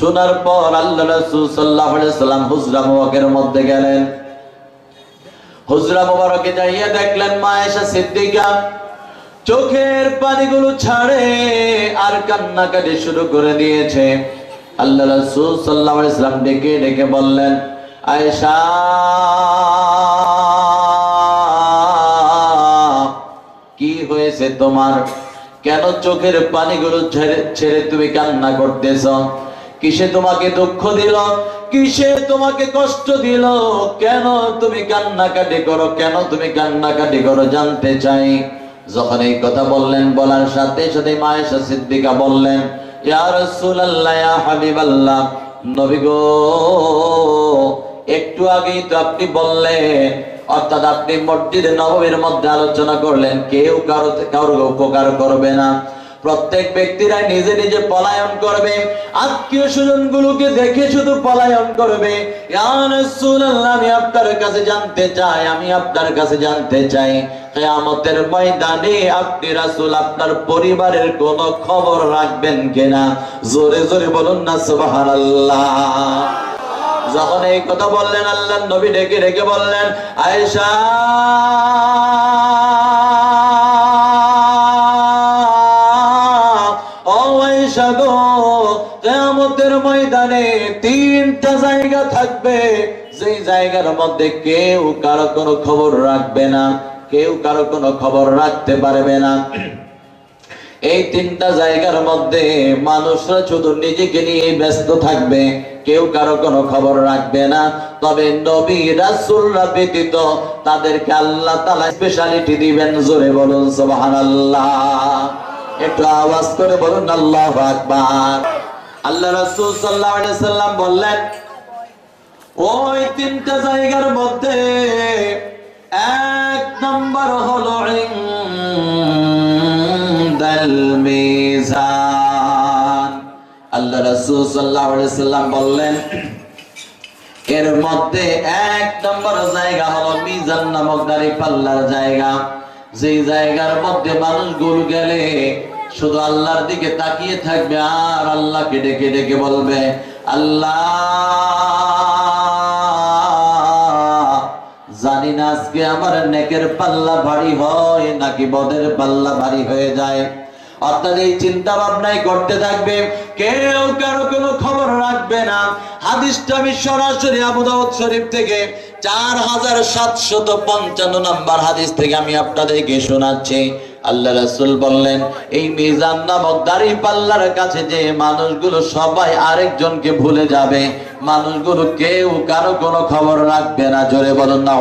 শোনার পর আল্লাহ রাসূল সাল্লাল্লাহু আলাইহি সাল্লাম হুজরা মুবারকের মধ্যে গেলেন। হুজরা মুবারকে যাইয়া দেখলেন মা আয়েশা সিদ্দিকা চোখের পানিগুলো ছাড়ে আর কান্নাকাটি শুরু করে দিয়েছে। আল্লাহ রাসূল সাল্লাল্লাহু আলাইহি সাল্লাম ডেকে ডেকে বললেন, আয়েশা, কি হয়েছে তোমার? কেন চোখের পানিগুলো ছেড়ে ছেড়ে তুমি কান্না করতেছ? কিসে তোমাকে দুঃখ দিল? কিসে তোমাকে কষ্ট দিল? কেন তুমি কান্নাকাটি করো? কেন তুমি কান্নাকাটি করো জানতে চাই। যখন এই কথা বললেন, বলার সাথে সাথে মায়েশা সিদ্দিকা বললেন, ইয়া রাসূলুল্লাহ, ইয়া হাবিবাল্লাহ, নবী গো, একটু আগেই তো আপনি বললেন, অর্থাৎ আপনি মসজিদে নবমীর মধ্যে আলোচনা করলেন, কেউ কারও কারও উপকার করবে না। প্রত্যেক ব্যক্তিরা নিজে নিজে পলায়ন করবে। আত্মীয় স্বজন গুলোকে দেখে শুধু পলায়ন করবে। আমি আপনার কাছে জানতে চাই, আমি আপনার কাছে জানতে চাই ময়দানে আপনি রাসূল আপনার পরিবারের কোনো খবর রাখবেন কিনা? জোরে জোরে বলুন না, সুবহানাল্লাহ। যখন এই কথা বললেন আল্লাহ নবী ডেকে ডেকে বললেন, আয়েশা আয়েশা ময়দানে তিনটা জায়গা থাকবে। যেই জায়গার মধ্যে কেউ কারও কোনো খবর রাখবে না, কেউ কারও কোনো খবর রাখতে পারবে না। এই তিনটা জায়গার মধ্যে মানুষরা শুধু নিজেকে নিয়ে ব্যস্ত থাকবে, কেউ কারও কোনো খবর রাখবে না। তবে নবী রাসূলরা ব্যতীত তাদেরকে আল্লাহ তাআলা স্পেশালিটি দিবেন, জোরে বলুন, সুবহানাল্লাহ। একটু আওয়াজ করে বলুন, আল্লাহু আকবার। আল্লাহ রাসূল সাল্লাল্লাহু আলাইহি সাল্লাম বললেন, ওই তিনটা জায়গার মধ্যে এক নম্বর হলো ইনদাল মিজান। আল্লাহ রাসূল সাল্লাল্লাহু আলাইহি বললেন, এর মধ্যে এক নম্বর জায়গা হলো মিজান নামক দাড়ি পাল্লার জায়গা। যে জায়গার মধ্যে মানুষ মানুষগুলো গেলে শুধু আল্লাহর দিকে তাকিয়ে থাকবে আর আল্লাহকে ডেকে ডেকে বলবে, আল্লাহ, জানি না আজকে আমার নেকের পাল্লা ভারী হয় নাকি বদের পাল্লা ভারী হয়ে যায়। অর্থাৎ এই চিন্তা ভাবনাই করতে থাকবে, কেউ কারও কোনো খবর রাখবে না। হাদিসটা আমি সরাসরি আবু দাউদ শরীফ থেকে চার হাজার সাতশত পঞ্চান্ন নাম্বার হাদিস থেকে আমি আপনাদেরকে শোনাচ্ছি। আল্লাহ রাসুল বললেন, এই মিজান নামক দাড়ি পাল্লার কাছে যে মানুষগুলো সবাই আরেকজনকে ভুলে যাবে, মানুষগুলো কেউ কারও কোনো খবর রাখবে না। জোরে বলুন না